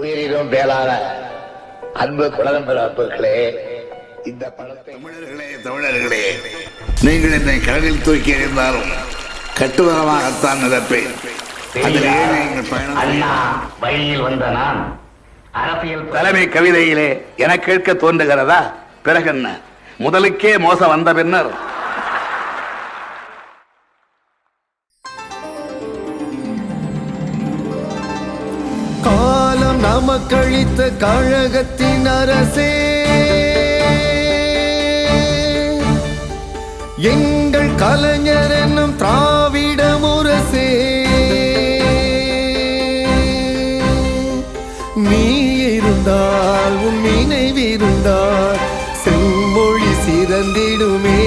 உயிரினும் மேலான அன்பு குலதம்பர்களே இந்த படத்தை தமிழர்களே தமிழர்களே நீங்கள் என்னை கடலில் தூக்கி எறிந்தாலும் கட்டுவரமாகத்தான் பயணம் அண்ணா வழியில் வந்த நான் அரசியல் தலைமை கவிதையிலே என கேட்க தோன்றுகிறதா? பிறகென்ன? முதலுக்கே மோசம் வந்த பின்னர் நமக்களித்த கழகத்தின் அரசே. எங்கள் கலைஞர் என்னும் திராவிட முரசே. நீ இருந்தால் உன் நினைவிருந்தால் செம்மொழி சிறந்திடுமே.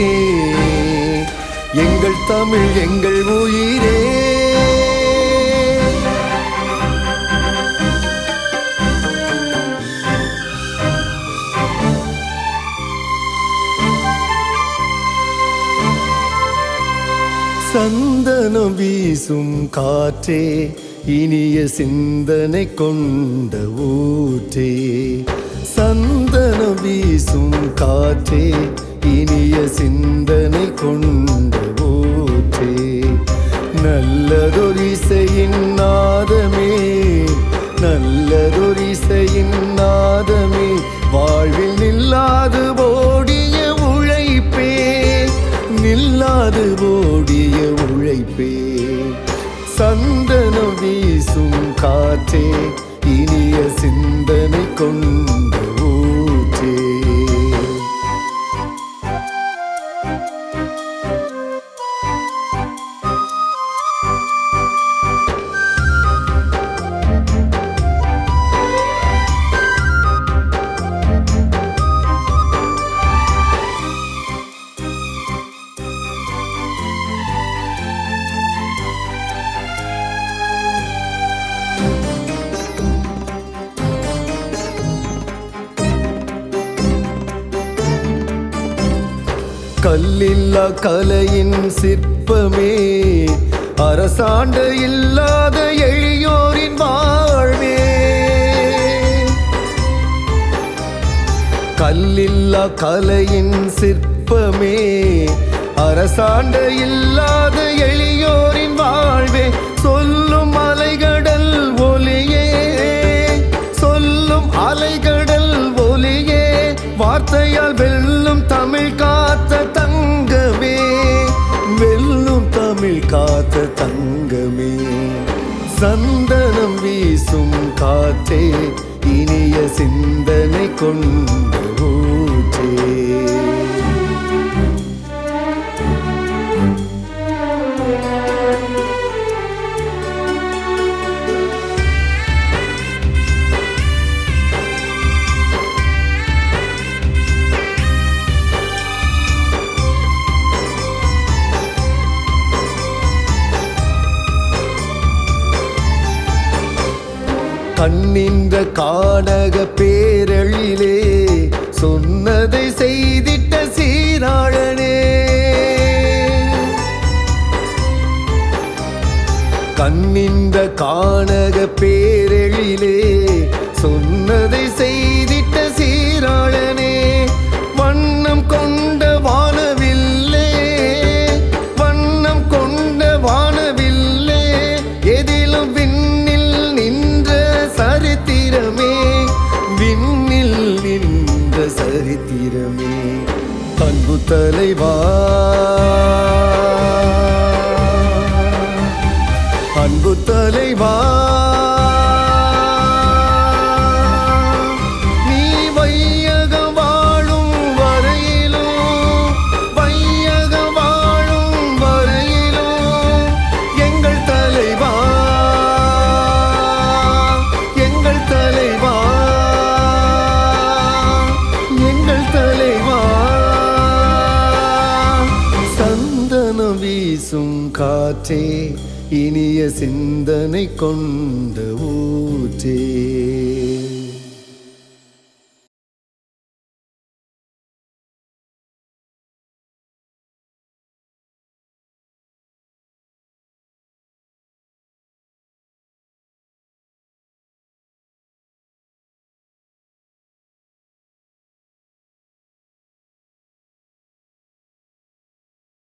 எங்கள் தமிழ் எங்கள் உயிரே. சந்தனம் வீசும் காற்றே இனிய சிந்தனை கொண்ட ஊற்றே. சந்தனம் வீசும் காற்றே இனிய சிந்தனை கொண்ட ஊற்றே. நல்லதொரு இருப்பே சந்தனம் வீசும் காற்றே இனிய சிந்தனை கொண்டு கல்லில்லா கலையின் சிற்பமே. அரசாண்ட இல்லாத எளியோரின் வாழ்வே. கல்லில்லா கலையின் சிற்பமே. அரசாண்ட இல்லாத எளியோரின் வாழ்வே. சிந்தனை கொண்டு கண்ணின்ற காடக பேரழிலே சொன்னதை செய்திட்ட சீராழனே. கண்ணின்ற காணக பேரெழிலே சொன்னதை செய்திட்ட சீராழனே. தலைவா. அன்பு தலைவா. சந்தனம் வீசும் காற்றே இனிய சிந்தனை கொண்ட ஊற்றே.